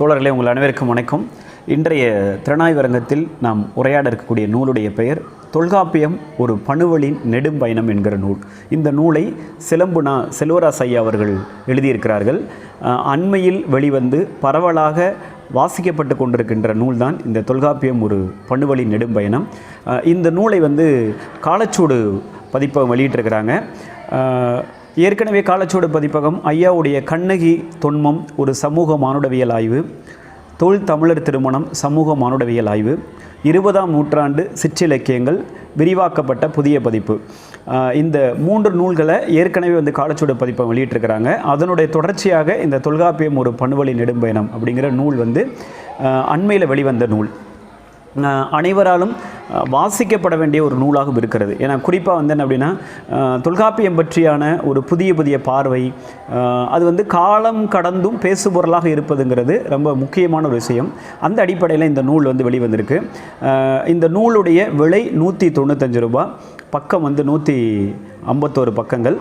தோழர்களே உங்கள் அனைவருக்கும் வணக்கம். இன்றைய திறனாய்வரங்கத்தில் நாம் உரையாட இருக்கக்கூடிய நூலுடைய பெயர் தொல்காப்பியம் ஒரு பணுவலின் நெடும் பயணம் என்கிற நூல். இந்த நூலை சிலம்புனா செல்வராஸ் ஐயா அவர்கள் எழுதியிருக்கிறார்கள். அண்மையில் வெளிவந்து பரவலாக வாசிக்கப்பட்டு கொண்டிருக்கின்ற நூல்தான் இந்த தொல்காப்பியம் ஒரு பணுவலி நெடும் பயணம் இந்த நூலை வந்து காலச்சூடு பதிப்பகம் வெளியிட்டிருக்கிறாங்க. ஏற்கனவே காலச்சூடு பதிப்பகம் ஐயாவுடைய கண்ணகி தொன்மம் ஒரு சமூக மானுடவியல் ஆய்வு தொழில் தமிழர் திருமணம் சமூக மானுடவியல் ஆய்வு இருபதாம் நூற்றாண்டு சிற்றிலக்கியங்கள் விரிவாக்கப்பட்ட புதிய பதிப்பு. இந்த மூன்று நூல்களை ஏற்கனவே வந்து காலச்சூடு பதிப்பகம் வெளியிட்டிருக்கிறாங்க. அதனுடைய தொடர்ச்சியாக இந்த தொல்காப்பியம் ஒரு பண்வழி நெடும்பயணம் அப்படிங்கிற நூல் வந்து அண்மையில் வெளிவந்த நூல். அனைவராலும் வாசிக்கப்பட வேண்டிய ஒரு நூலாகவும் இருக்கிறது. ஏன்னா குறிப்பாக வந்து என்ன அப்படின்னா தொல்காப்பியம் பற்றியான ஒரு புதிய புதிய பார்வை அது வந்து காலம் கடந்தும் பேசுபொருளாக இருப்பதுங்கிறது ரொம்ப முக்கியமான ஒரு விஷயம். அந்த அடிப்படையில் இந்த நூல் வந்து வெளிவந்திருக்கு. இந்த நூலுடைய விலை நூற்றி தொண்ணூத்தஞ்சு ரூபா பக்கம் வந்து நூற்றி ஐம்பத்தோரு பக்கங்கள்.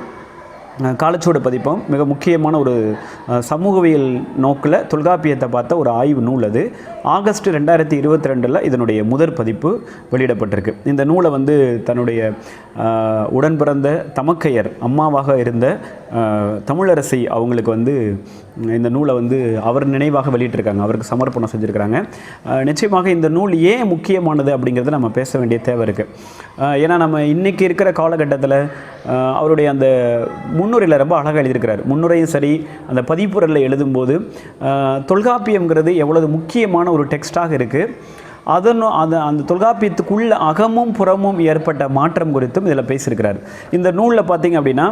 அஹ் காலச்சுவடு பதிப்பம் மிக முக்கியமான ஒரு சமூகவியல் நோக்கில் தொல்காப்பியத்தை பார்த்த ஒரு ஆய்வு நூல் அது. ஆகஸ்ட் ரெண்டாயிரத்தி இருபத்தி ரெண்டில் இதனுடைய முதற் பதிப்பு வெளியிடப்பட்டிருக்கு. இந்த நூலை வந்து தன்னுடைய உடன் பிறந்த தமக்கையர் அம்மாவாக இருந்த தமிழரசி அவங்களுக்கு வந்து இந்த நூலை வந்து அவர் நினைவாக வெளியிட்டிருக்காங்க. அவருக்கு சமர்ப்பணம் செஞ்சுருக்கிறாங்க. நிச்சயமாக இந்த நூல் ஏன் முக்கியமானது அப்படிங்கிறத நம்ம பேச வேண்டிய தேவை இருக்குது ஏன்னா நம்ம இன்றைக்கி இருக்கிற காலகட்டத்தில் அவருடைய அந்த முன்னுரையில் ரொம்ப அழகாக எழுதியிருக்கிறார். முன்னுரையும் சரி அந்த பதிப்புரையில் எழுதும்போது தொல்காப்பியங்கிறது தொல்காப்பியம்ங்கிறது எவ்வளவு முக்கியமான ஒரு டெக்ஸ்டாக இருக்குது அதன் அந்த அந்த தொல்காப்பியத்துக்குள்ள அகமும் புறமும் ஏற்பட்ட மாற்றம் குறித்தும் இதில் பேசியிருக்கிறார். இந்த நூலில் பார்த்தீங்க அப்படின்னா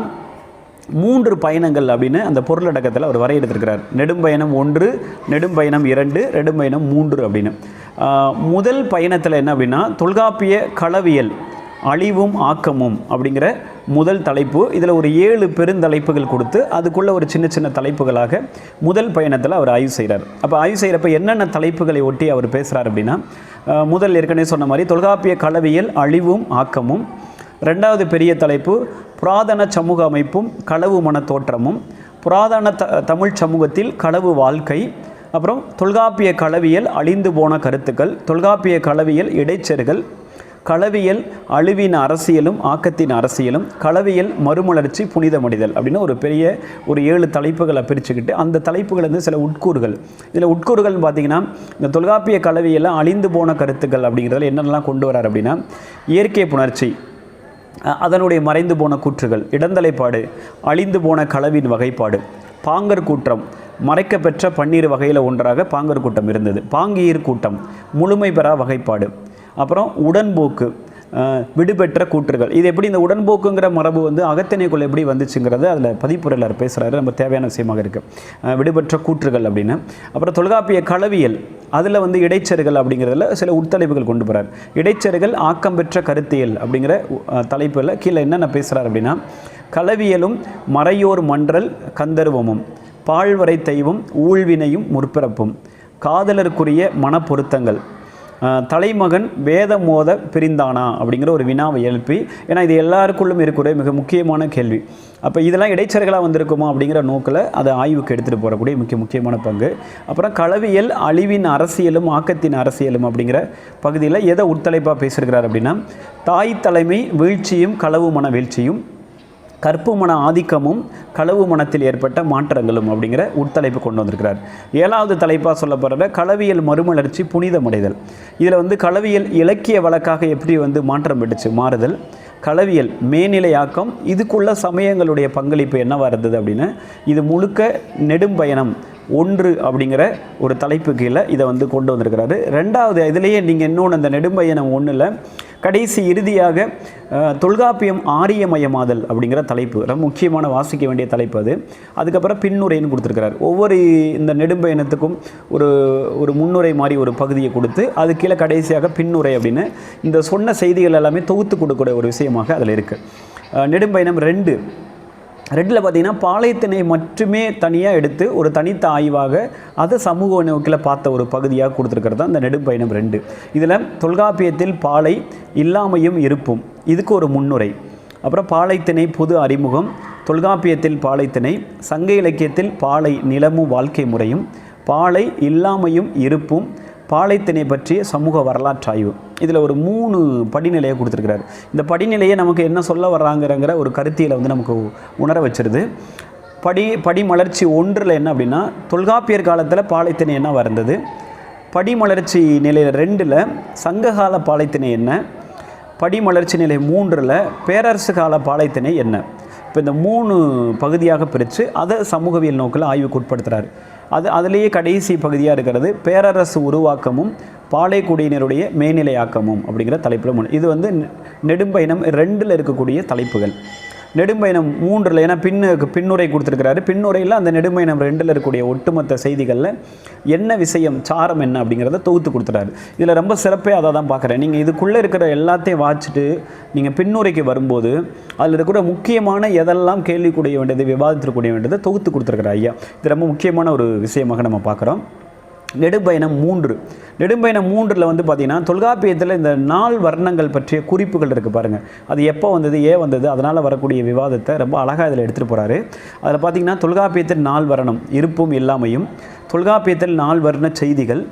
மூன்று பயணங்கள் அப்படின்னு அந்த பொருளடக்கத்தில் அவர் வரையெடுத்திருக்கிறார். நெடும்பயணம் ஒன்று நெடும்பயணம் இரண்டு நெடும்பயணம் மூன்று அப்படின்னு. முதல் பயணத்தில் என்ன அப்படின்னா தொல்காப்பிய களவியல் அழிவும் ஆக்கமும் அப்படிங்கிற முதல் தலைப்பு. இதில் ஒரு ஏழு பெருந்தலைப்புகள் கொடுத்து அதுக்குள்ளே ஒரு சின்ன சின்ன தலைப்புகளாக முதல் பயணத்தில் அவர் ஆய்வு செய்கிறார் அப்போ ஆய்வு செய்கிறப்ப என்னென்ன தலைப்புகளை ஒட்டி அவர் பேசுகிறார் அப்படின்னா முதல் ஏற்கனவே சொன்ன மாதிரி தொல்காப்பிய களவியல் அழிவும் ஆக்கமும். ரெண்டாவது பெரிய தலைப்பு புராதன சமூக அமைப்பும் களவு மன தோற்றமும் புராதன த தமிழ் சமூகத்தில் களவு வாழ்க்கை அப்புறம் தொல்காப்பிய களவியல் அழிந்து போன கருத்துக்கள் தொல்காப்பிய களவியல் இடைச்சர்கள் களவியல் அழிவின் அரசியலும் ஆக்கத்தின் அரசியலும் களவியல் மறுமலர்ச்சி புனிதமடிதல் அப்படின்னு ஒரு பெரிய ஒரு ஏழு தலைப்புகளை பிரிச்சுக்கிட்டு அந்த தலைப்புகள் வந்து சில உட்கூறுகள். இதில் உட்கூறுகள்னு பார்த்தீங்கன்னா இந்த தொல்காப்பிய களவியெல்லாம் அழிந்து போன கருத்துக்கள் அப்படிங்கிறதுல என்னென்னலாம் கொண்டு வரார் அப்படின்னா இயற்கை புணர்ச்சி அதனுடைய மறைந்து போன கூற்றுகள் இடந்தலைப்பாடு அழிந்து போன களவின் வகைப்பாடு பாங்கர் கூட்டம் மறைக்கப்பெற்ற பன்னீர் வகையில் ஒன்றாக பாங்கர் கூட்டம் இருந்தது. பாங்கீர் கூட்டம் முழுமை பெறா வகைப்பாடு. அப்புறம் உடன்போக்கு விடுபெற்ற கூற்றுகள். இது எப்படி இந்த உடன்போக்குங்கிற மரபு வந்து அகத்திணைக்குள் எப்படி வந்துச்சுங்கிறது அதில் பதிப்புரையாளர் பேசுகிறாரு நம்ம தேவையான விஷயமாக இருக்குது விடுபெற்ற கூற்றுகள் அப்படின்னு. அப்புறம் தொல்காப்பிய களவியல் அதில் வந்து இடைச்செருகள் அப்படிங்கிறதுல சில உட்தலைப்புகள் கொண்டு போகிறார் இடைச்செருகள் ஆக்கம் பெற்ற கருத்தியல் அப்படிங்கிற தலைப்பில் கீழே என்னென்ன பேசுகிறார் அப்படின்னா களவியலும் மறையோர் மன்றல் கந்தர்வமும் பாழ்வரை தெய்வம் ஊழ்வினையும் முற்பிறப்பும் காதலருக்குரிய மனப்பொருத்தங்கள் தலைமகன் வேதமோத பிரிந்தானா அப்படிங்கிற ஒரு வினாவை எழுப்பி ஏன்னா இது எல்லாருக்குள்ளும் இருக்கிற மிக முக்கியமான கேள்வி. அப்போ இதெல்லாம் இடைச்சர்களாக வந்திருக்குமா அப்படிங்கிற நோக்கில் அதை ஆய்வுக்கு எடுத்துகிட்டு போகக்கூடிய முக்கிய முக்கியமான பங்கு. அப்புறம் களவியல் அழிவின் அரசியலும் ஆக்கத்தின் அரசியலும் அப்படிங்கிற பகுதியில் எதை உட்தலைப்பாக பேசியிருக்கிறார் அப்படின்னா தாய் தலைமை வீழ்ச்சியும் களவு மன வீழ்ச்சியும் கற்பு மன ஆதிக்கமும் களவு மனத்தில் ஏற்பட்ட மாற்றங்களும் அப்படிங்கிற உட்தலைப்பு கொண்டு வந்திருக்கிறார். ஏழாவது தலைப்பாக சொல்லப்படுற களவியல் மறுமலர்ச்சி புனிதமடைதல். இதில் வந்து களவியல் இலக்கிய வழக்காக எப்படி வந்து மாற்றம் பெற்றுச்சு மாறுதல்? களவியல் மேல்நிலையாக்கம் இதுக்குள்ள சமயங்களுடைய பங்களிப்பு என்னவாக இருந்தது அப்படின்னு இது முழுக்க நெடும்பயணம் ஒன்று அப்படிங்கிற ஒரு தலைப்பு கீழே இதை வந்து கொண்டு வந்திருக்கிறாரு. ரெண்டாவது இதுலேயே நீங்கள் இன்னொன்று அந்த நெடும்பயணம் ஒன்றில் கடைசி இறுதியாக தொல்காப்பியம் ஆரியமயமாதல் அப்படிங்கிற தலைப்பு. ரொம்ப முக்கியமான வாசிக்க வேண்டிய தலைப்பு அது. அதுக்கப்புறம் பின்னுரைன்னு கொடுத்துருக்கிறார். ஒவ்வொரு இந்த நெடும்பயணத்துக்கும் ஒரு ஒரு முன்னுரை மாதிரி ஒரு பகுதியை கொடுத்து அது கீழே கடைசியாக பின்னுரை அப்படின்னு இந்த சொன்ன செய்திகள் எல்லாமே தொகுத்து கொடுக்கக்கூடிய ஒரு விஷயமாக அதில் இருக்குது நெடும்பயணம் ரெண்டு. ரெட்டில் பார்த்தீங்கன்னா பாலைத்தினை மட்டுமே தனியாக எடுத்து ஒரு தனித்த ஆய்வாக அதை சமூக நோக்கில் பார்த்த ஒரு பகுதியாக கொடுத்துருக்கிறது தான் இந்த நெடும்பயணம் ரெண்டு. இதில் தொல்காப்பியத்தில் பாலை இல்லாமையும் இருப்பும். இதுக்கு ஒரு முன்னுரை. அப்புறம் பாலைத்திணை பொது அறிமுகம். தொல்காப்பியத்தில் பாலைத்திணை சங்க இலக்கியத்தில் பாலை நிலமும் வாழ்க்கை முறையும். பாலை இல்லாமையும் இருப்பும். பாலைத்திணை பற்றிய சமூக வரலாற்று ஆய்வு இதில் ஒரு மூணு படிநிலையை கொடுத்துருக்கிறார். இந்த படிநிலையை நமக்கு என்ன சொல்ல வர்றாங்கிறங்கிற ஒரு கருத்தியலை வந்து நமக்கு உணர வச்சிருது. படி படிமலர்ச்சி ஒன்றில் என்ன அப்படின்னா தொல்காப்பியர் காலத்தில் பாலைத்திணை என்ன வந்தது படிமலர்ச்சி நிலை ரெண்டில் சங்ககால பாலைத்திணை என்ன படிமலர்ச்சி நிலை மூன்றில் பேரரசு கால பாலைத்திணை என்ன இப்போ இந்த மூணு பகுதியாக பிரித்து அதை சமூகவியல் நோக்கில் ஆய்வுக்கு உட்படுத்துகிறாரு அது அதுலேயே கடைசி பகுதியாக இருக்கிறது. பேரரசு உருவாக்கமும் பாலைக்குடியினருடைய மேல்நிலையாக்கமும் அப்படிங்கிற தலைப்பில் மூணு இது வந்து நெ- நெடும்பயணம் ரெண்டில் இருக்கக்கூடிய தலைப்புகள். நெடும்பயணம் மூன்றில் ஏன்னா பின்னு பின்னுரை கொடுத்துருக்கிறாரு. பின்னுரையில் அந்த நெடும்பயணம் ரெண்டில் இருக்கக்கூடிய ஒட்டுமொத்த செய்திகளில் என்ன விஷயம் சாரம் என்ன அப்படிங்கிறத தொகுத்து கொடுத்துறாரு இதில் ரொம்ப சிறப்பே அதை தான் பார்க்குறேன். நீங்கள் இதுக்குள்ளே இருக்கிற எல்லாத்தையும் வாச்சிட்டு நீங்கள் பின்னுரைக்கு வரும்போது அதில் இருக்கிற முக்கியமான எதெல்லாம் கேள்விக்கூடிய வேண்டியது விவாதித்திருக்கூடிய வேண்டியதை தொகுத்து கொடுத்துருக்குற ஐயா. இது ரொம்ப முக்கியமான ஒரு விஷயமாக நம்ம பார்க்குறோம். நெடும்பயணம் மூன்று. நெடும்பயணம் மூன்றில் வந்து பார்த்திங்கன்னா தொல்காப்பியத்தில் இந்த நாள் வர்ணங்கள் பற்றிய குறிப்புகள் இருக்குது பாருங்கள் அது எப்போ வந்தது ஏன் வந்தது அதனால் வரக்கூடிய விவாதத்தை ரொம்ப அழகாக இதில் எடுத்துகிட்டு போகிறாரு அதில் பார்த்திங்கன்னா தொல்காப்பியத்தில் நாள் வரணம் இருப்பும் இல்லாமையும் தொல்காப்பியத்தில் நாள் வர்ண செய்திகள்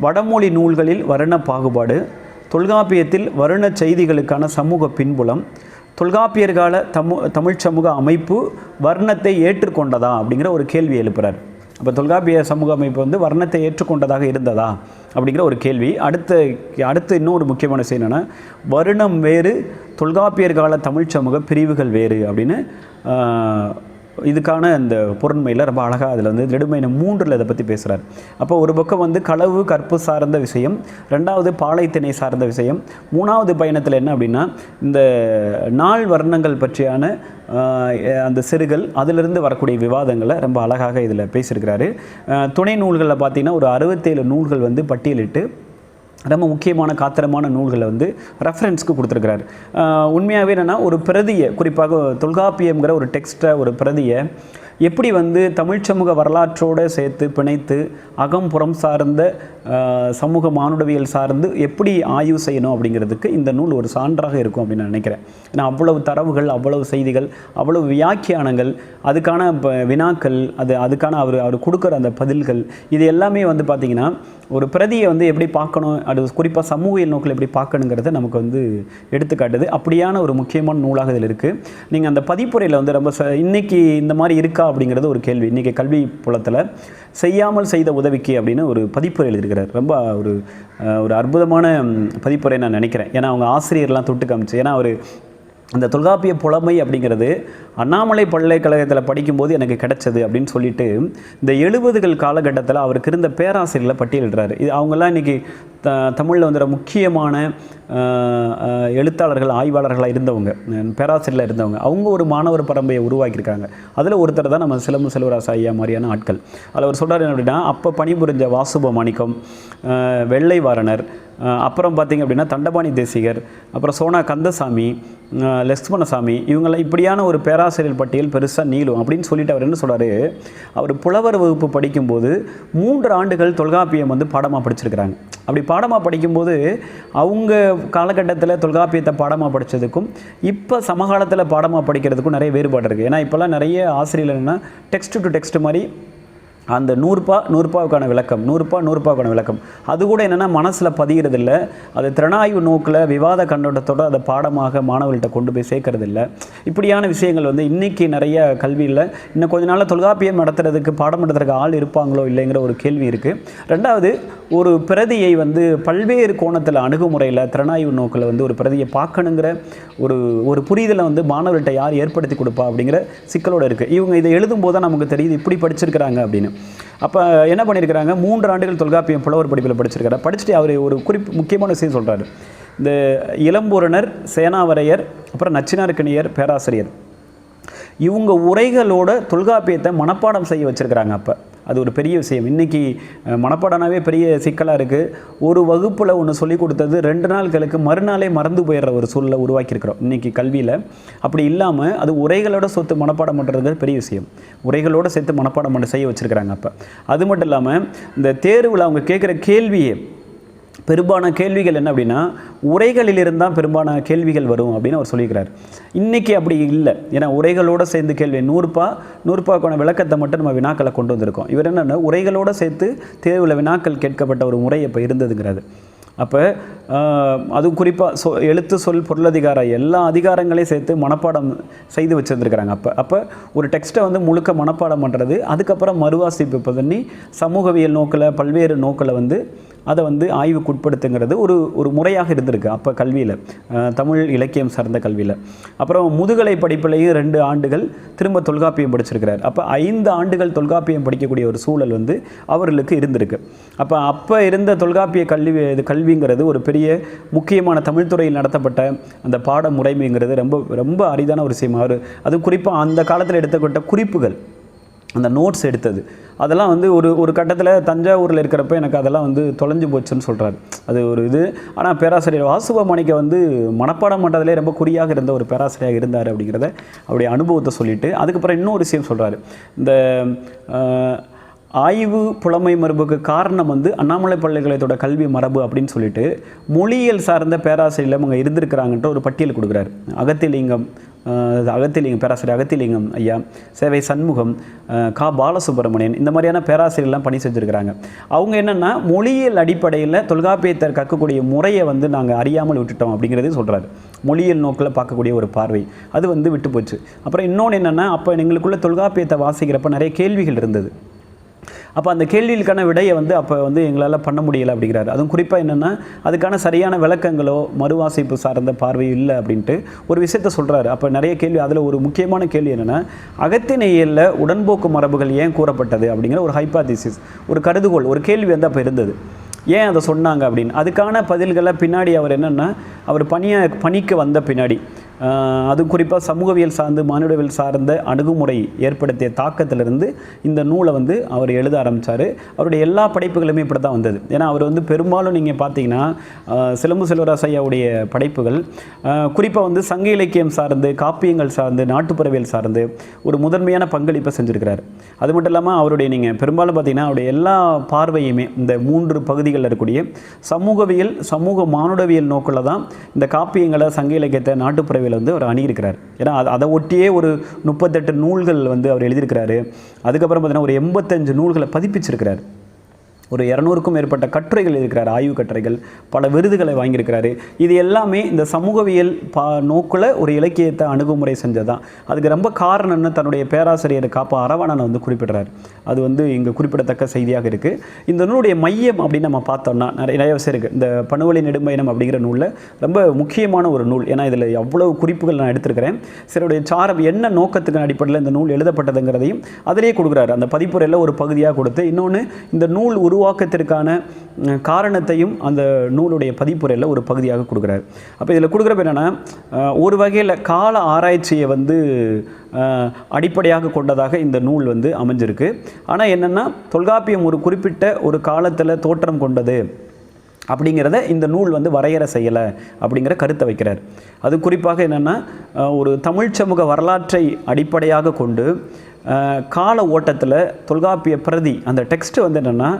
வடமொழி நூல்களில் வர்ண பாகுபாடு தொல்காப்பியத்தில் வருண செய்திகளுக்கான சமூக பின்புலம் தொல்காப்பியர் கால தமிழ் தமிழ் சமூக அமைப்பு வர்ணத்தை ஏற்றுக்கொண்டதா அப்படிங்கிற ஒரு கேள்வி எழுப்புகிறார் அப்போ தொல்காப்பிய சமூக அமைப்பு வந்து வர்ணத்தை ஏற்றுக்கொண்டதாக இருந்ததா அப்படிங்கிற ஒரு கேள்வி. அடுத்த அடுத்து இன்னொரு முக்கியமான விஷயம் என்னென்னா வருணம் வேறு தொல்காப்பியர் கால தமிழ் சமூக பிரிவுகள் வேறு அப்படின்னு இதுக்கான இந்த பொருண்மையில் ரொம்ப அழகாக அதில் வந்து நெடுமையின மூன்றில் இதை பற்றி பேசுகிறார் அப்போ ஒரு பக்கம் வந்து களவு கற்பு சார்ந்த விஷயம் ரெண்டாவது பாலைத்திணை சார்ந்த விஷயம் மூணாவது பயணத்தில் என்ன அப்படின்னா இந்த நாள் வர்ணங்கள் பற்றியான அந்த சிறுகள் அதிலிருந்து வரக்கூடிய விவாதங்களை ரொம்ப அழகாக இதில் பேசியிருக்கிறாரு. துணை நூல்களில் பார்த்தீங்கன்னா ஒரு அறுபத்தேழு நூல்கள் வந்து பட்டியலிட்டு ரொம்ப முக்கியமான காத்திரமான நூல்களை வந்து ரெஃபரன்ஸ்க்கு கொடுத்துருக்கிறார். உண்மையாகவே என்னென்னா ஒரு பிரதியை குறிப்பாக தொல்காப்பியம்ங்கிற ஒரு டெக்ஸ்ட்டை ஒரு பிரதியை எப்படி வந்து தமிழ் சமூக வரலாற்றோடு சேர்த்து பிணைத்து அகம்புறம் சார்ந்த சமூக மானுடவியல் சார்ந்து எப்படி ஆய்வு செய்யணும் அப்படிங்கிறதுக்கு இந்த நூல் ஒரு சான்றாக இருக்கும் அப்படின்னு நான் நினைக்கிறேன். ஏன்னா அவ்வளவு தரவுகள் அவ்வளவு செய்திகள் அவ்வளவு வியாக்கியானங்கள் அதுக்கான வினாக்கள் அது அதுக்கான அவர் அவர் கொடுக்குற அந்த பதில்கள் இது எல்லாமே வந்து பார்த்திங்கன்னா ஒரு பிரதியை வந்து எப்படி பார்க்கணும் அது குறிப்பாக சமூக நோக்கில் எப்படி பார்க்கணுங்கிறத நமக்கு வந்து எடுத்துக்காட்டுது. அப்படியான ஒரு முக்கியமான நூலாக இதில் இருக்குது நீங்கள் அந்த பதிப்புரையில் வந்து ரொம்ப ச இன்னைக்கு இந்த மாதிரி இருக்கா அப்படிங்கிறது ஒரு கேள்வி. இன்றைக்கி கல்வி புலத்தில் செய்யாமல் செய்த உதவிக்கு அப்படின்னு ஒரு பதிப்புரை எழுதியிருக்கிறார். ரொம்ப ஒரு ஒரு அற்புதமான பதிப்புரை நான் நினைக்கிறேன். ஏன்னா அவங்க ஆசிரியர்லாம் தொட்டு காமிச்சு ஏன்னா அவர் அந்த தொல்காப்பிய புலமை அப்படிங்கிறது அண்ணாமலை பல்கலைக்கழகத்தில் படிக்கும்போது எனக்கு கிடைச்சது அப்படின்னு சொல்லிட்டு இந்த எழுபதுகள் காலகட்டத்தில் அவருக்கு இருந்த பேராசிரியர்களை பட்டியலிடுறாரு. இது அவங்கெல்லாம் இன்றைக்கி த தமிழில் வந்துடுற முக்கியமான எழுத்தாளர்கள் ஆய்வாளர்களாக இருந்தவங்க பேராசிரியரில் பேராசிரியர்களாக இருந்தவங்க. அவங்க ஒரு மாணவர் பரம்பையை உருவாக்கியிருக்காங்க. அதில் ஒருத்தர் தான் நம்ம சிலம்பு செல்வராச ஐயா மாதிரியான ஆட்கள். அதில் அவர் சொல்கிறார் என்ன அப்படின்னா அப்போ பணிபுரிஞ்ச வாசுப மாணிக்கம் வெள்ளை வாரணர் அப்புறம் பார்த்திங்க அப்படின்னா தண்டபாணி தேசிகர் அப்புறம் சோனா கந்தசாமி ஆஹ், இவங்களாம் இப்படியான ஒரு பேராசிரியர் பட்டியல் பெருசாக நீளும் அப்படின்னு சொல்லிட்டு அவர் என்ன சொல்கிறாரு அவர் புலவர் வகுப்பு படிக்கும்போது மூன்று ஆண்டுகள் தொல்காப்பியம் வந்து பாடமாக படிச்சிருக்கிறாங்க. அப்படி பாடமாக படிக்கும்போது அவங்க காலகட்டத்தில் தொல்காப்பியத்தை பாடமாக படித்ததுக்கும் இப்போ சமகாலத்தில் பாடமாக படிக்கிறதுக்கும் நிறைய வேறுபாடு இருக்குது ஏன்னா இப்போல்லாம் நிறைய ஆசிரியர் என்னென்னா டெக்ஸ்ட் டு டெக்ஸ்ட் மாதிரி அந்த நூறுரூபா நூறுரூபாவுக்கான விளக்கம் நூறுரூபா நூறுரூபாவுக்கான விளக்கம். அது கூட என்னென்னா மனசில் பதிகிறது இல்லை அது திறனாய்வு நோக்கில் விவாத கண்ணோட்டத்தோட அதை பாடமாக மாணவர்கள்ட்ட கொண்டு போய் சேர்க்கறது இப்படியான விஷயங்கள் வந்து இன்றைக்கி நிறைய கல்வியில் இன்னும் கொஞ்ச நாளில் தொல்காப்பியம் நடத்துறதுக்கு பாடம் நடத்துறதுக்கு ஆள் இருப்பாங்களோ இல்லைங்கிற ஒரு கேள்வி இருக்குது ரெண்டாவது ஒரு பிரதியை வந்து பல்வேறு கோணத்தில் அணுகுமுறையில் திறனாய்வு நோக்கில் வந்து ஒரு பிரதியை பார்க்கணுங்கிற ஒரு ஒரு புரிதலை வந்து மாணவர்கள்ட்ட யார் ஏற்படுத்தி கொடுப்பா அப்படிங்கிற சிக்கலோடு இருக்குது இவங்க இதை எழுதும்போது தான் நமக்கு தெரியுது இப்படி படிச்சிருக்கிறாங்க அப்படின்னு. அப்போ என்ன பண்ணியிருக்கிறாங்க மூன்று ஆண்டுகள் தொல்காப்பியம் புலவர் படிப்பில் படிச்சிருக்காரு படிச்சுட்டு அவர் ஒரு குறிப்பு முக்கியமான விஷயம் சொல்கிறாரு இந்த இளம்பூரணர் சேனாவரையர் அப்புறம் நச்சினார்க்கணியர் பேராசிரியர். இவங்க உரைகளோட தொல்காப்பியத்தை மனப்பாடம் செய்ய வச்சுருக்கிறாங்க அப்போ. அது ஒரு பெரிய விஷயம். இன்றைக்கி மனப்பாடனாவே பெரிய சிக்கலாக இருக்குது ஒரு வகுப்பில் ஒன்று சொல்லி கொடுத்தது ரெண்டு நாட்களுக்கு மறுநாளே மறந்து போயிடுற ஒரு சூழலை உருவாக்கியிருக்கிறோம் இன்றைக்கி கல்வியில். அப்படி இல்லாமல் அது உரைகளோட சொத்து மனப்பாடம் பண்ணுறது பெரிய விஷயம். உரைகளோட சேர்த்து மனப்பாடம் பண்ண செய்ய வச்சுருக்கிறாங்க அப்போ. அது மட்டும் இல்லாமல் இந்த தேர்வில் அவங்க கேட்குற கேள்வியே பெரும்பாலான கேள்விகள் என்ன அப்படின்னா உரைகளிலிருந்து தான் பெரும்பாலான கேள்விகள் வரும் அப்படின்னு அவர் சொல்லியிருக்கிறார். இன்றைக்கி அப்படி இல்லை. ஏன்னா உரைகளோடு சேர்ந்து கேள்வி நூறுபா நூறுபாக்கான விளக்கத்தை மட்டும் நம்ம வினாக்களை கொண்டு வந்திருக்கோம். இவர் என்னென்னா உரைகளோடு சேர்த்து தேர்வில் வினாக்கள் கேட்கப்பட்ட ஒரு முறை இப்போ இருந்ததுங்கிறது அப்போ அதுவும் குறிப்பாக சொ எழுத்து சொல் பொருளதிகார எல்லா அதிகாரங்களையும் சேர்த்து மனப்பாடம் செய்து வச்சுருந்துருக்குறாங்க அப்போ. அப்போ ஒரு டெக்ஸ்ட்டை வந்து முழுக்க மனப்பாடம் பண்ணுறது அதுக்கப்புறம் மறுவாசிப்பு பண்ணி சமூகவியல் நோக்கில் பல்வேறு நோக்கில் வந்து அதை வந்து ஆய்வுக்கு உட்படுத்துங்கிறது ஒரு ஒரு முறையாக இருந்திருக்கு அப்போ கல்வியில். தமிழ் இலக்கியம் சார்ந்த கல்வியில். அப்புறம் முதுகலை படிப்புலையும் ரெண்டு ஆண்டுகள் திரும்ப தொல்காப்பியம் படிச்சிருக்கிறார். அப்போ ஐந்து ஆண்டுகள் தொல்காப்பியம் படிக்கக்கூடிய ஒரு சூழல் வந்து அவர்களுக்கு இருந்திருக்கு. அப்போ அப்போ இருந்த தொல்காப்பிய கல்வி இது கல்விங்கிறது ஒரு பெரிய முக்கியமான தமிழ் துறையில் நடத்தப்பட்ட அந்த பாட முறைமைங்கிறது ரொம்ப ரொம்ப அரிதான ஒரு விஷயம். அது குறிப்பாக அந்த காலத்தில் எடுத்துக்கொண்ட குறிப்புகள். அந்த நோட்ஸ் எடுத்தது. அதெல்லாம் வந்து ஒரு ஒரு கட்டத்தில் தஞ்சாவூரில் இருக்கிறப்ப எனக்கு அதெல்லாம் வந்து தொலைஞ்சு போச்சுன்னு சொல்கிறாரு அது ஒரு இது. ஆனால் பேராசிரியர் வாசுவ மாணிக்க வந்து மனப்பாடம் பண்ணுறதுலே ரொம்ப குறியாக இருந்த ஒரு பேராசிரியராக இருந்தார் அப்படிங்கிறத அவருடைய அனுபவத்தை சொல்லிட்டு அதுக்கப்புறம் இன்னொரு விஷயம் சொல்கிறாரு இந்த ஆய்வு புலமை மரபுக்கு காரணம் வந்து அண்ணாமலை பல்கலைக்கழகத்தோட கல்வி மரபு அப்படின்னு சொல்லிட்டு மொழியியல் சார்ந்த பேராசிரியர் அவங்க இருந்திருக்கிறாங்கன்ற ஒரு பட்டியல் கொடுக்குறாரு. அகத்திலிங்கம் அகத்திலிங்கம் பேராசிரியர் அகத்திலிங்கம் ஐயா சேவை சண்முகம் கா. பாலசுப்ரமணியன் இந்த மாதிரியான பேராசிரியர்லாம் பணி செஞ்சுருக்கிறாங்க. அவங்க என்னென்னா மொழியியல் அடிப்படையில் தொல்காப்பியத்தை கற்கக்கூடிய முறையை வந்து நாங்கள் அறியாமல் விட்டுட்டோம் அப்படிங்கிறதே சொல்கிறாரு மொழியியல் நோக்கில் பார்க்கக்கூடிய ஒரு பார்வை. அது வந்து விட்டு போச்சு. அப்புறம் இன்னொன்று என்னென்னா அப்போ எங்களுக்குள்ள தொல்காப்பியத்தை வாசிக்கிறப்ப நிறைய கேள்விகள் இருந்தது. அப்போ அந்த கேள்விகளுக்கான விடையை வந்து அப்போ வந்து எங்களால் பண்ண முடியலை அப்படிங்கிறாரு. அதுவும் குறிப்பாக என்னென்னா அதுக்கான சரியான விளக்கங்களோ மறுவாசிப்பு சார்ந்த பார்வை இல்லை அப்படின்ட்டு ஒரு விஷயத்த சொல்கிறாரு அப்போ நிறைய கேள்வி அதில் ஒரு முக்கியமான கேள்வி என்னென்னா அகத்தினையில் உடன்போக்கு மரபுகள் ஏன் கூறப்பட்டது அப்படிங்கிற ஒரு ஹைப்பாதிசிஸ் ஒரு கருதுகோள் ஒரு கேள்வி வந்து அப்போ இருந்தது. ஏன் அதை சொன்னாங்க அப்படின்னு? அதுக்கான பதில்களை பின்னாடி அவர் என்னென்னா அவர் பணியாக பணிக்கு வந்த பின்னாடி. அது குறிப்பாக சமூகவியல் சார்ந்து மானுடவியல் சார்ந்த அணுகுமுறை ஏற்படுத்திய தாக்கத்திலிருந்து இந்த நூலை வந்து அவர் எழுத ஆரம்பித்தார் அவருடைய எல்லா படைப்புகளுமே இப்படி தான் வந்தது. ஏன்னா அவர் வந்து பெரும்பாலும் நீங்கள் பார்த்தீங்கன்னா சிலம்பு செல்வராசு ஐயாவுடைய படைப்புகள் குறிப்பாக வந்து சங்க இலக்கியம் சார்ந்து காப்பியங்கள் சார்ந்து நாட்டுப்புறவியல் சார்ந்து ஒரு முதன்மையான பங்களிப்பை செஞ்சுருக்கிறார். அது மட்டும் இல்லாமல் அவருடைய நீங்கள் பெரும்பாலும் பார்த்தீங்கன்னா அவருடைய எல்லா பார்வையுமே இந்த மூன்று பகுதிகளில் இருக்கக்கூடிய சமூகவியல் சமூக மானுடவியல் நோக்கில் தான் இந்த காப்பியங்களை சங்க இலக்கியத்தை நாட்டுப்புறவியல் வந்து அவர் அணியிருக்கிறார். ஏன்னா அது அதை ஒட்டியே ஒரு முப்பத்தெட்டு நூல்கள் வந்து அவர் எழுதியிருக்கிறாரு. அதுக்கப்புறம் பார்த்தீங்கன்னா ஒரு எண்பத்தஞ்சு நூல்களை பதிப்பிச்சிருக்கிறார். ஒரு இரநூறுக்கும் மேற்பட்ட கட்டுரைகள் இருக்கிறார் ஆய்வு கட்டுரைகள் பல விருதுகளை வாங்கியிருக்கிறாரு. இது எல்லாமே இந்த சமூகவியல் பா நோக்கில் ஒரு இலக்கியத்தை அணுகுமுறை செஞ்சதான் அதுக்கு ரொம்ப காரணம்னு தன்னுடைய பேராசிரியர் காப்பா அரவணனை வந்து குறிப்பிடுறாரு. அது வந்து இங்கே குறிப்பிடத்தக்க செய்தியாக இருக்குது இந்த நூலுடைய மையம் அப்படின்னு நம்ம பார்த்தோம்னா நிறைய நிறைய விஷயம் இருக்குது இந்த பணுவலி நெடும்பயணம் அப்படிங்கிற நூலில் ரொம்ப முக்கியமான ஒரு நூல். ஏன்னா இதில் எவ்வளவு குறிப்புகள் நான் எடுத்திருக்கிறேன். சிலருடைய சாரம் என்ன நோக்கத்துக்கு அடிப்படையில் இந்த நூல் எழுதப்பட்டதுங்கிறதையும் அதிலேயே கொடுக்குறாரு. அந்த பதிப்புரையில் ஒரு பகுதியாக கொடுத்து இன்னொன்று இந்த நூல் உருவாக்கத்திற்கான காரணத்தையும் அந்த நூலுடைய பதிப்புரையில் ஒரு பகுதியாக கொடுக்குறாரு. அப்போ இதில் கொடுக்குறப்ப என்னென்னா ஒரு வகையில் கால ஆராய்ச்சியை வந்து அடிப்படையாக கொண்டதாக இந்த நூல் வந்து அமைஞ்சிருக்கு. ஆனால் என்னென்னா தொல்காப்பியம் ஒரு குறிப்பிட்ட ஒரு காலத்தில் தோற்றம் கொண்டது அப்படிங்கிறத இந்த நூல் வந்து வரையறை செய்யலை அப்படிங்கிற கருத்தை வைக்கிறார். அது குறிப்பாக என்னென்னா ஒரு தமிழ் சமூக வரலாற்றை அடிப்படையாக கொண்டு கால ஓட்டத்தில் தொல்காப்பிய பிரதி அந்த டெக்ஸ்ட் வந்து என்னென்னா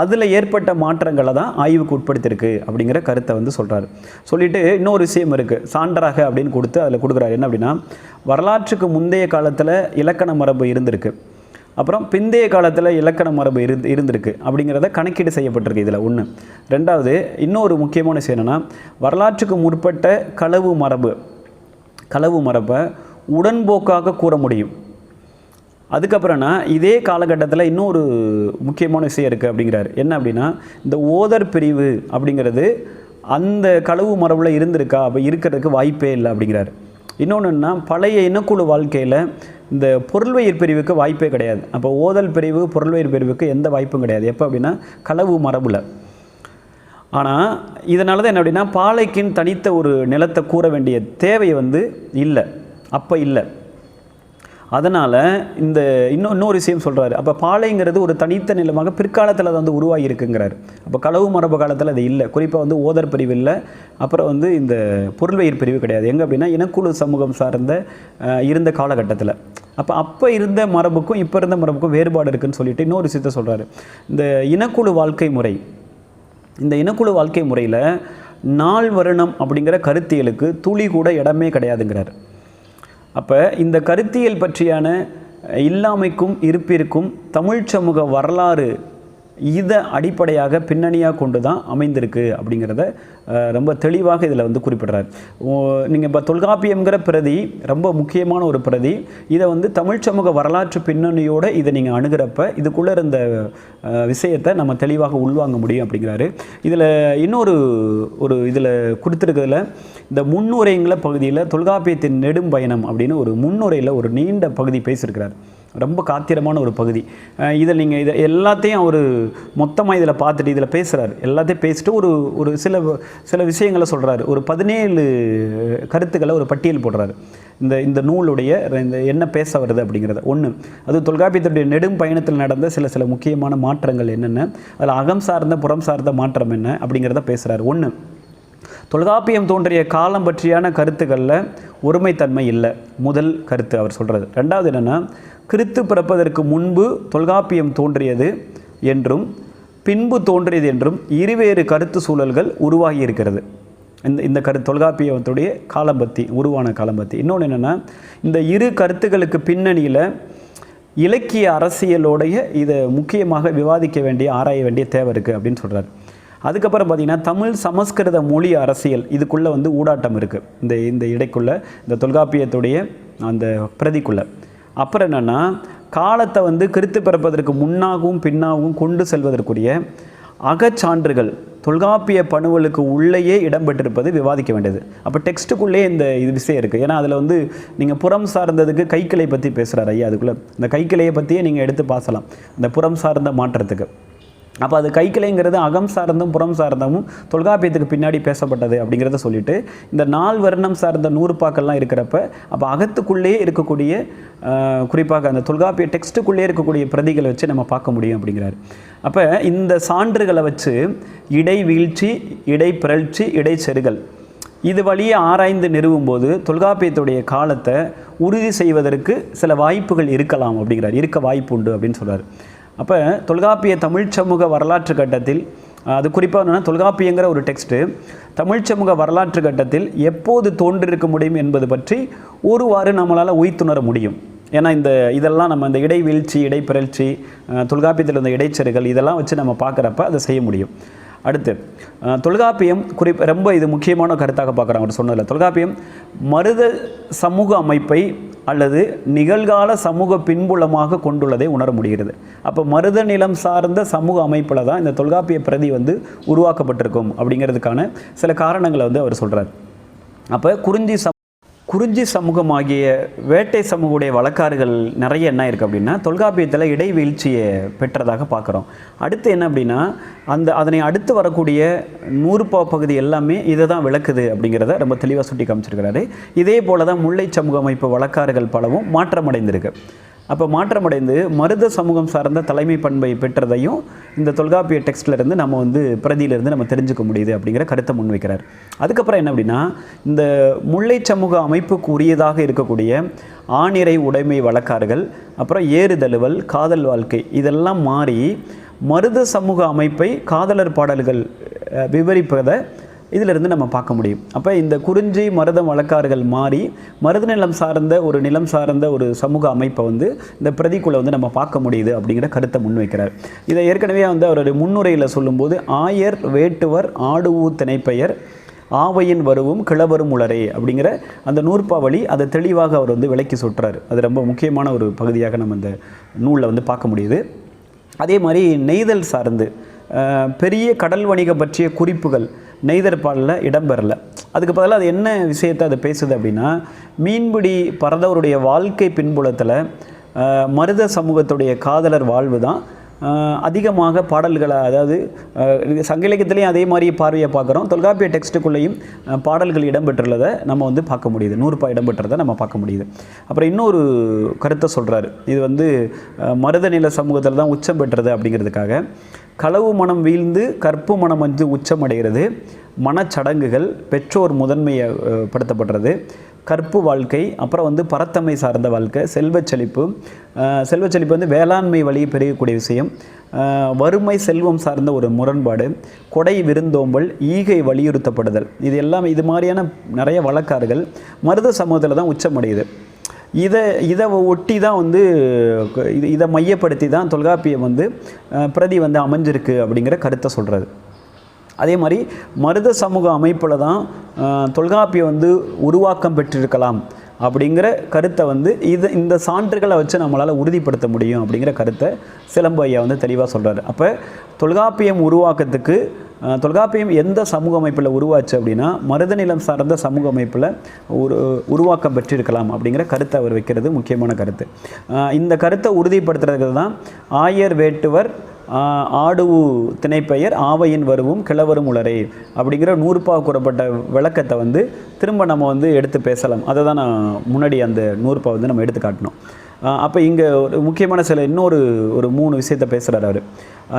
அதில் ஏற்பட்ட மாற்றங்களை தான் ஆய்வுக்கு உட்படுத்தியிருக்கு அப்படிங்கிற கருத்தை வந்து சொல்கிறாரு சொல்லிவிட்டு இன்னொரு விஷயம் இருக்குது சான்றாக அப்படின்னு கொடுத்து அதில் கொடுக்குறாரு. என்ன அப்படின்னா வரலாற்றுக்கு முந்தைய காலத்தில் இலக்கண மரபு இருந்திருக்கு. அப்புறம் பிந்தைய காலத்தில் இலக்கண மரபு இருந்து இருந்திருக்கு அப்படிங்கிறத கணக்கீடு செய்யப்பட்டிருக்கு இதில் ஒன்று ரெண்டாவது இன்னொரு முக்கியமான விஷயம் என்னென்னா வரலாற்றுக்கு முற்பட்ட களவு மரபு களவு மரபை உடன்போக்காக கூற முடியும். அதுக்கப்புறம்னா இதே காலகட்டத்தில் இன்னொரு முக்கியமான விஷயம் இருக்குது அப்படிங்கிறாரு. என்ன அப்படின்னா இந்த ஓதர் பிரிவு அப்படிங்கிறது அந்த களவு மரபில் இருந்திருக்கா? அப்போ இருக்கிறதுக்கு வாய்ப்பே இல்லை அப்படிங்கிறாரு. இன்னொன்றுன்னா பழைய இனக்குழு வாழ்க்கையில் இந்த பொருள்வயிர் பிரிவுக்கு வாய்ப்பே கிடையாது. அப்போ ஓதல் பிரிவு பொருள்வயிர் பிரிவுக்கு எந்த வாய்ப்பும் கிடையாது. எப்போ அப்படின்னா களவு மரபில். ஆனால் இதனால தான் என்ன அப்படின்னா பாலைக்கின் தனித்த ஒரு நிலத்தை கூற வேண்டிய தேவை வந்து இல்லை. அப்போ இல்லை. அதனால் இந்த இன்னும் இன்னொரு விஷயம் சொல்கிறாரு அப்போ பாலைங்கிறது ஒரு தனித்த நிலமாக பிற்காலத்தில் அது வந்து உருவாகி இருக்குங்கிறார் அப்போ களவு மரபு காலத்தில் அது இல்லை. குறிப்பாக வந்து ஓதர் பிரிவு இல்லை அப்புறம் வந்து இந்த பொருள்வயிர் பிரிவு கிடையாது. எங்கே அப்படின்னா இனக்குழு சமூகம் சார்ந்த இருந்த காலகட்டத்தில். அப்போ அப்போ இருந்த மரபுக்கும் இப்போ இருந்த மரபுக்கும் வேறுபாடு இருக்குன்னு சொல்லிட்டு இன்னொரு விஷயத்த சொல்கிறாரு இந்த இனக்குழு வாழ்க்கை முறை. இந்த இனக்குழு வாழ்க்கை முறையில் நாள் வருணம் அப்படிங்கிற கருத்தியலுக்கு துளி கூட இடமே கிடையாதுங்கிறார். அப்போ இந்த கருத்தியல் பற்றியான இல்லாமைக்கும் இருப்பிற்கும் தமிழ் சமூக வரலாறு இதை அடிப்படையாக பின்னணியாக கொண்டு தான் அமைந்திருக்கு அப்படிங்கிறத ரொம்ப தெளிவாக இதில் வந்து குறிப்பிடுறார். நீங்கள் இப்போ தொல்காப்பியம்ங்கிற பிரதி ரொம்ப முக்கியமான ஒரு பிரதி இதை வந்து தமிழ் சமூக வரலாற்று பின்னணியோடு இதை நீங்கள் அணுகிறப்ப இதுக்குள்ளே இருந்த விஷயத்தை நம்ம தெளிவாக உள்வாங்க முடியும் அப்படிங்கிறாரு. இதில் இன்னொரு ஒரு இதில் கொடுத்துருக்கிறதுல இந்த முன்னுரைங்கிற பகுதியில் தொல்காப்பியத்தின் நெடும் பயணம் அப்படின்னு ஒரு முன்னுரையில் ஒரு நீண்ட பகுதி பேசியிருக்கிறார். ரொம்ப காத்திரமான ஒரு பகுதி. இதில் நீங்கள் இதை எல்லாத்தையும் அவர் மொத்தமாக இதில் பார்த்துட்டு இதில் பேசுகிறார் எல்லாத்தையும் பேசிட்டு ஒரு ஒரு சில சில விஷயங்களை சொல்கிறாரு ஒரு பதினேழு கருத்துக்களை ஒரு பட்டியல் போடுறாரு. இந்த இந்த நூலுடைய இந்த என்ன பேச வருது அப்படிங்கிறத. ஒன்று அது தொல்காப்பியத்துடைய நெடும் பயணத்தில் நடந்த சில சில முக்கியமான மாற்றங்கள் என்னென்ன அதில் அகம் சார்ந்த புறம் சார்ந்த மாற்றம் என்ன அப்படிங்கிறத பேசுகிறார் ஒன்று தொல்காப்பியம் தோன்றிய காலம் பற்றியான கருத்துக்களில் ஒருமைத்தன்மை இல்லை. முதல் கருத்து அவர் சொல்கிறது ரெண்டாவது என்னென்னா கிறித்து பிறப்பதற்கு முன்பு தொல்காப்பியம் தோன்றியது என்றும் பின்பு தோன்றியது என்றும் இருவேறு கருத்து சூழல்கள் உருவாகி இருக்கிறது. இந்த இந்த கரு தொல்காப்பியத்துடைய காலம்பத்தி உருவான காலம்பத்தி இன்னொன்று என்னென்னா இந்த இரு கருத்துக்களுக்கு பின்னணியில் இலக்கிய அரசியலோடைய இதை முக்கியமாக விவாதிக்க வேண்டிய ஆராய வேண்டிய தேவை இருக்குது அப்படின்னு சொல்கிறார் அதுக்கப்புறம் பார்த்தீங்கன்னா தமிழ் சமஸ்கிருத மொழி அரசியல். இதுக்குள்ளே வந்து ஊடாட்டம் இருக்குது இந்த இந்த இடைக்குள்ளே இந்த தொல்காப்பியத்துடைய அந்த பிரதிக்குள்ளே. அப்புறம் என்னென்னா காலத்தை வந்து கிறித்து பிறப்பதற்கு முன்னாகவும் பின்னாகவும் கொண்டு செல்வதற்குரிய அகச்சான்றுகள் தொல்காப்பிய பணுவலுக்கு உள்ளேயே இடம்பெற்றிருப்பது விவாதிக்க வேண்டியது. அப்போ டெக்ஸ்ட்டுக்குள்ளே இந்த இது விஷயம் இருக்குது ஏன்னா அதில் வந்து நீங்கள் புறம் சார்ந்ததுக்கு கைக்கிளை பற்றி பேசுகிறார் ஐயா. அதுக்குள்ளே இந்த கைக்கிளையை பற்றியே நீங்கள் எடுத்து பாசலாம் இந்த புறம் சார்ந்த மாற்றத்துக்கு. அப்போ அது கைக்கிளைங்கிறது அகம் சார்ந்தும் புறம் சார்ந்தமும் தொல்காப்பியத்துக்கு பின்னாடி பேசப்பட்டது அப்படிங்கிறத சொல்லிட்டு இந்த நால் வர்ணம் சார்ந்த நூறுபாக்கள்லாம் இருக்கிறப்ப அப்போ அகத்துக்குள்ளேயே இருக்கக்கூடிய குறிப்பாக அந்த தொல்காப்பிய டெக்ஸ்ட்டுக்குள்ளே இருக்கக்கூடிய பிரதிகளை வச்சு நம்ம பார்க்க முடியும் அப்படிங்கிறாரு. அப்போ இந்த சான்றுகளை வச்சு இடை வீழ்ச்சி இடை பிறழ்ச்சி இடை செருகல் இது வழியே ஆராய்ந்து நிறுவும் போது தொல்காப்பியத்துடைய காலத்தை உறுதி செய்வதற்கு சில வாய்ப்புகள் இருக்கலாம் அப்படிங்கிறார். இருக்க வாய்ப்பு உண்டு அப்படின்னு சொல்கிறார் அப்போ தொல்காப்பிய தமிழ் சமூக வரலாற்று கட்டத்தில் அது குறிப்பாக என்னென்னா தொல்காப்பியங்கிற ஒரு டெக்ஸ்ட்டு தமிழ் சமூக வரலாற்று கட்டத்தில் எப்போது தோன்றிருக்க முடியும் என்பது பற்றி ஒருவாறு நம்மளால் உய்த்துணர முடியும். ஏன்னா இந்த இதெல்லாம் நம்ம இந்த இடைவீழ்ச்சி இடைப்பிறழ்ச்சி தொல்காப்பியத்தில் இருந்த இடைச்செருகள் இதெல்லாம் வச்சு நம்ம பார்க்குறப்ப அதை செய்ய முடியும். அடுத்து தொல்காப்பியம் குறிப்பு ரொம்ப இது முக்கியமான கருத்தாக பார்க்குறாங்க அவர் சொன்னதில். தொல்காப்பியம் மருத சமூக அமைப்பை அல்லது நிகழ்கால சமூக பின்புலமாக கொண்டுள்ளதை உணர முடிகிறது. அப்போ மருத நிலம் சார்ந்த சமூக அமைப்பில் தான் இந்த தொல்காப்பிய பிரதி வந்து உருவாக்கப்பட்டிருக்கும் அப்படிங்கிறதுக்கான சில காரணங்களை வந்து அவர் சொல்கிறார் அப்போ குறிஞ்சி குறிஞ்சி சமூகமாகிய வேட்டை சமூகடைய வழக்காறுகள் நிறைய என்ன இருக்குது அப்படின்னா தொல்காப்பியத்தில் இடைவீழ்ச்சியை பெற்றதாக பார்க்குறோம். அடுத்து என்ன அப்படின்னா அந்த அதனை அடுத்து வரக்கூடிய நூறுபா பகுதி எல்லாமே இதை தான் விளக்குது அப்படிங்கிறத ரொம்ப தெளிவாக சுட்டி காமிச்சிருக்கிறாரு. இதே போல தான் முல்லை சமூக அமைப்பு வழக்காறுகள் பலவும் மாற்றமடைந்திருக்கு. அப்போ மாற்றமடைந்து மருத சமூகம் சார்ந்த தலைமை பண்பை பெற்றதையும் இந்த தொல்காப்பிய டெக்ஸ்ட்லேருந்து நம்ம வந்து பிரதியிலிருந்து நம்ம தெரிஞ்சுக்க முடியுது அப்படிங்கிற கருத்தை முன்வைக்கிறார். அதுக்கப்புறம் என்ன அப்படின்னா இந்த முல்லை சமூக அமைப்புக்கு உரியதாக இருக்கக்கூடிய ஆணிரை உடைமை வழக்காறுகள் அப்புறம் ஏறுதழுவல் காதல் வாழ்க்கை இதெல்லாம் மாறி மருத சமூக அமைப்பை காதலர் பாடல்கள் விவரிப்பதை இதிலிருந்து நம்ம பார்க்க முடியும். அப்போ இந்த குறிஞ்சி மருதம் வழக்காறுகள் மாறி மருத நிலம் சார்ந்த ஒரு நிலம் சார்ந்த ஒரு சமூக அமைப்பை வந்து இந்த பிரதிக்குள்ள வந்து நம்ம பார்க்க முடியுது அப்படிங்கிற கருத்தை முன்வைக்கிறார் இதை ஏற்கனவே வந்து அவருடைய முன்னுரையில் சொல்லும்போது ஆயர் வேட்டுவர் ஆடுவு திணைப்பெயர் ஆவையின் வருவும் கிழவரும் உளரே அப்படிங்கிற அந்த நூற்பாவளி அதை தெளிவாக அவர் வந்து விலக்கி சொல்றாரு அது ரொம்ப முக்கியமான ஒரு பகுதியாக நம்ம இந்த நூலில் வந்து பார்க்க முடியுது. அதே மாதிரி நெய்தல் சார்ந்து பெரிய கடல் வணிகம் பற்றிய குறிப்புகள் நெய்தர் பாடலில் இடம்பெறல அதுக்கு பதிலாக அது என்ன விஷயத்தை அது பேசுது அப்படின்னா மீன்பிடி பரதவருடைய வாழ்க்கை பின்புலத்தில் மருத சமூகத்துடைய காதலர் வாழ்வு தான். அதிகமாக பாடல்களை அதாவது சங்க இலக்கியத்திலையும் அதே மாதிரி பார்வையை பார்க்குறோம். தொல்காப்பிய டெக்ஸ்ட்டுக்குள்ளேயும் பாடல்கள் இடம்பெற்றுள்ளதை நம்ம வந்து பார்க்க முடியுது. நூறுபா இடம்பெற்றதை நம்ம பார்க்க முடியுது. அப்புறம் இன்னொரு கருத்தை சொல்கிறாரு இது வந்து மருத நில சமூகத்தில் தான் உச்சம் பெற்றது அப்படிங்கிறதுக்காக. களவு மனம் வீழ்ந்து கற்பு மனம் வந்து உச்சமடைகிறது. மனச்சடங்குகள் பெற்றோர் முதன்மையை படுத்தப்படுறது. கற்பு வாழ்க்கை அப்புறம் வந்து பரத்தமை சார்ந்த வாழ்க்கை செல்வச் செழிப்பு. வந்து வேளாண்மை வழி பெருகக்கூடிய விஷயம். வறுமை செல்வம் சார்ந்த ஒரு முரண்பாடு. கொடை விருந்தோம்பல் ஈகை வலியுறுத்தப்படுதல். இது எல்லாம் இது மாதிரியான நிறைய வழக்காறுகள் மருத சமூகத்தில் தான் உச்சமடையுது. இதை இதை ஒட்டி தான் வந்து இது இதை மையப்படுத்தி தான் தொல்காப்பியம் வந்து பிரதி வந்து அமைஞ்சிருக்கு அப்படிங்கிற கருத்தை சொல்கிறது அதே மாதிரி மருத சமூக அமைப்பில் தான் தொல்காப்பியம் வந்து உருவாக்கம் பெற்றிருக்கலாம். அப்படிங்கிற கருத்தை வந்து இது இந்த சான்றுகளை வச்சு நம்மளால் உறுதிப்படுத்த முடியும் அப்படிங்கிற கருத்தை சிலம்பு ஐயா வந்து தெளிவாக சொல்கிறாரு அப்போ தொல்காப்பியம் உருவாக்கத்துக்கு தொல்காப்பியம் எந்த சமூக அமைப்பில் உருவாச்சு அப்படின்னா மருத நிலம் சார்ந்த சமூக அமைப்பில் ஒரு உருவாக்கம் பெற்றிருக்கலாம் அப்படிங்கிற கருத்தை அவர் வைக்கிறது முக்கியமான கருத்து. இந்த கருத்தை உறுதிப்படுத்துறதுக்கு தான் ஆயர் வேட்டுவர் ஆடுவு திணைப்பெயர் ஆவையின் வருவும் கிழவரும் உளரே அப்படிங்கிற நூறுபா கூறப்பட்ட விளக்கத்தை வந்து திரும்ப நம்ம வந்து எடுத்து பேசலாம். அதை தான் நான் முன்னாடி அந்த நூறுபா வந்து நம்ம எடுத்து காட்டணும். அப்போ இங்கே ஒரு முக்கியமான சில இன்னொரு ஒரு மூணு விஷயத்தை பேசுகிறார் அவர்.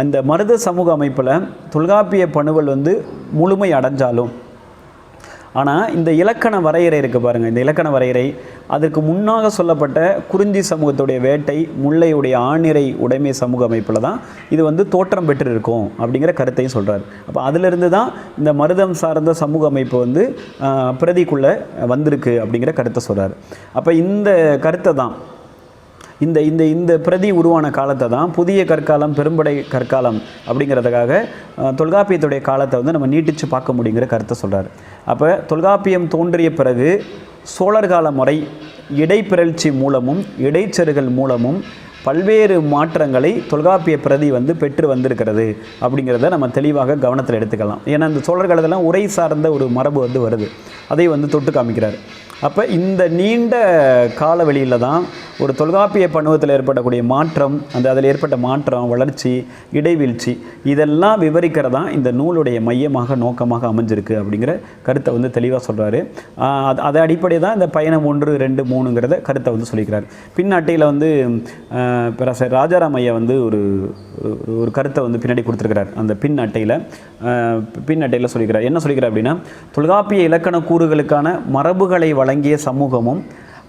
அந்த மருத சமூக அமைப்பில் தொல்காப்பிய பணுவல் வந்து முழுமை அடைஞ்சாலும் ஆனால் இந்த இலக்கண வரையறை இருக்குது பாருங்கள் இந்த இலக்கண வரையறை அதற்கு முன்னாக சொல்லப்பட்ட குறிஞ்சி சமூகத்துடைய வேட்டை முல்லையுடைய ஆணிரை உடைமை சமூக அமைப்பில் தான் இது வந்து தோற்றம் பெற்று இருக்கும் அப்படிங்கிற கருத்தையும் சொல்கிறார் அப்போ அதிலிருந்து தான் இந்த மருதம் சார்ந்த சமூக அமைப்பு வந்து பிரதிக்குள்ளே வந்திருக்கு அப்படிங்கிற கருத்தை சொல்கிறார் அப்போ இந்த கருத்தை தான் இந்த இந்த இந்த பிரதி உருவான காலத்தை தான் புதிய கற்காலம் பெரும்படை கற்காலம் அப்படிங்கிறதுக்காக தொல்காப்பியத்துடைய காலத்தை வந்து நம்ம நீட்டிச்சு பார்க்க முடியுங்கிற கருத்தை சொல்கிறார் அப்போ தொல்காப்பியம் தோன்றிய பிறகு சோழர் கால முறை இடைப்பிறழ்ச்சி மூலமும் இடைச்செருகல் மூலமும் பல்வேறு மாற்றங்களை தொல்காப்பிய பிரதி வந்து பெற்று வந்திருக்கிறது அப்படிங்கிறத நம்ம தெளிவாக கவனத்தில் எடுத்துக்கலாம். ஏன்னா இந்த சோழர்களதெல்லாம் உரை சார்ந்த ஒரு மரபு வந்து வருது. அதை வந்து தொட்டு காமிக்கிறார். அப்போ இந்த நீண்ட காலவெளியில் தான் ஒரு தொல்காப்பிய பணுவத்தில் ஏற்படக்கூடிய மாற்றம் அந்த அதில் ஏற்பட்ட மாற்றம் வளர்ச்சி இடைவீழ்ச்சி இதெல்லாம் விவரிக்கிறதான் இந்த நூலுடைய மையமாக நோக்கமாக அமைஞ்சிருக்கு அப்படிங்கிற கருத்தை வந்து தெளிவாக சொல்கிறாரு அது அதை அடிப்படை தான் இந்த பயணம் ஒன்று ரெண்டு மூணுங்கிறத கருத்தை வந்து சொல்லிக்கிறார். பின்னாட்டையில் வந்து ஆஹ், பேராசிரியர் ராஜாராம் ஐயா வந்து ஒரு ஒரு- கருத்தை வந்து பின்னாடி கொடுத்துருக்கிறார். அந்த பின் அட்டையில் பின் அட்டையில் சொல்லிக்கிறார். என்ன சொல்லிக்கிறார் அப்படின்னா தொல்காப்பிய இலக்கண கூறுகளுக்கான மரபுகளை வழங்கிய சமூகமும்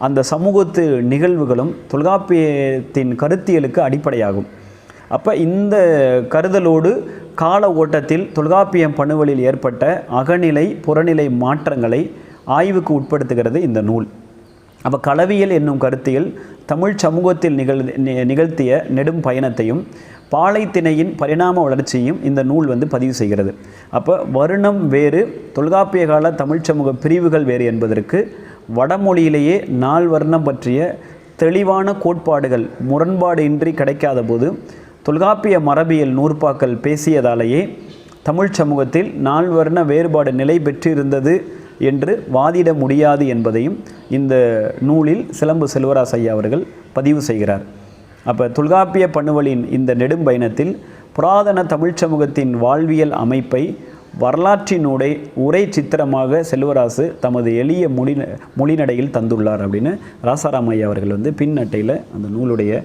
அந்த சமூகத்து நிகழ்வுகளும் தொல்காப்பியத்தின் கருத்தியலுக்கு அடிப்படையாகும். அப்போ இந்த கருதலோடு கால ஓட்டத்தில் தொல்காப்பியம் பணுவலில் ஏற்பட்ட அகநிலை புறநிலை மாற்றங்களை ஆய்வுக்கு உட்படுத்துகிறது இந்த நூல். அப்போ களவியல் என்னும் கருத்தியல் தமிழ் சமூகத்தில் நிகழ் நிகழ்த்திய நெடும் பயணத்தையும் பாலைத்திணையின் பரிணாம வளர்ச்சியும் இந்த நூல் வந்து பதிவு செய்கிறது. அப்போ வருணம் வேறு தொல்காப்பிய கால தமிழ் சமூக பிரிவுகள் வேறு என்பதற்கு வடமொழியிலேயே நால் வர்ணம் பற்றிய தெளிவான கோட்பாடுகள் முரண்பாடு இன்றி கிடைக்காத போது தொல்காப்பிய மரபியல் நூற்பாக்கள் பேசியதாலேயே தமிழ் சமூகத்தில் நால்வர்ண வேறுபாடு நிலை பெற்றிருந்தது என்று வாதிட முடியாது என்பதையும் இந்த நூலில் சிலம்பு செல்வராசையா அவர்கள் பதிவு செய்கிறார். அப்போ தொல்காப்பிய பண்ணுவலின் இந்த நெடும் பயணத்தில் புராதன தமிழ் சமூகத்தின் வாழ்வியல் அமைப்பை வரலாற்றினூடே உரை சித்திரமாக செல்வராசு தமது எளிய மொழி மொழிநடையில் தந்துள்ளார் அப்படின்னு ராசாராம் ஐயா அவர்கள் வந்து பின் அட்டையில் அந்த நூலுடைய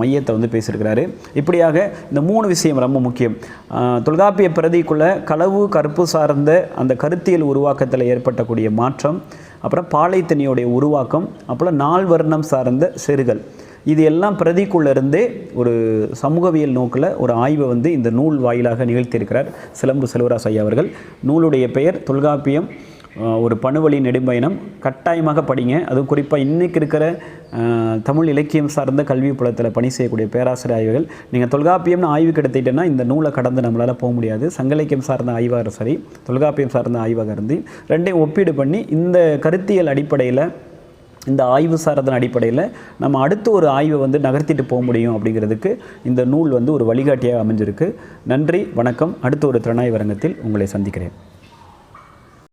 மையத்தை வந்து பேசியிருக்கிறாரு. இப்படியாக இந்த மூணு விஷயம் ரொம்ப முக்கியம். தொல்காப்பிய பிரதிக்குள்ள களவு கற்பு சார்ந்த அந்த கருத்தியல் உருவாக்கத்தில் ஏற்பட்டக்கூடிய மாற்றம் அப்புறம் பாலைத்தனியோடைய உருவாக்கம் அப்புறம் நால்வர்ணம் சார்ந்த செருகல். இது எல்லாம் பிரதிக்குள்ள இருந்தே ஒரு சமூகவியல் நோக்கில் ஒரு ஆய்வை வந்து இந்த நூல் வாயிலாக நிகழ்த்தியிருக்கிறார் சிலம்பு செல்வராஜ் ஐயா அவர்கள். நூலுடைய பெயர் தொல்காப்பியம் ஒரு பணுவழி நெடும்பயணம். கட்டாயமாக படிங்க. அதுவும் குறிப்பாக இன்றைக்கி இருக்கிற தமிழ் இலக்கியம் சார்ந்த கல்வி புலத்தில் பணி செய்யக்கூடிய பேராசிரியர் ஆய்வுகள் நீங்கள் தொல்காப்பியம்னு ஆய்வுக்கு எடுத்துக்கிட்டேன்னா இந்த நூலை கடந்து நம்மளால் போக முடியாது. சங்க இலக்கியம் சார்ந்த ஆய்வாக சரி தொல்காப்பியம் சார்ந்த ஆய்வாக இருந்து ரெண்டையும் ஒப்பீடு பண்ணி இந்த கருத்தியல் அடிப்படையில் இந்த ஆய்வு சாரதன் அடிப்படையில் நம்ம அடுத்து ஒரு ஆய்வை வந்து நகர்த்திட்டு போக முடியும் அப்படிங்கிறதுக்கு இந்த நூல் வந்து ஒரு வழிகாட்டியாக அமைஞ்சிருக்கு. நன்றி வணக்கம். அடுத்த ஒரு திறனாய்வரங்கத்தில் உங்களை சந்திக்கிறேன்.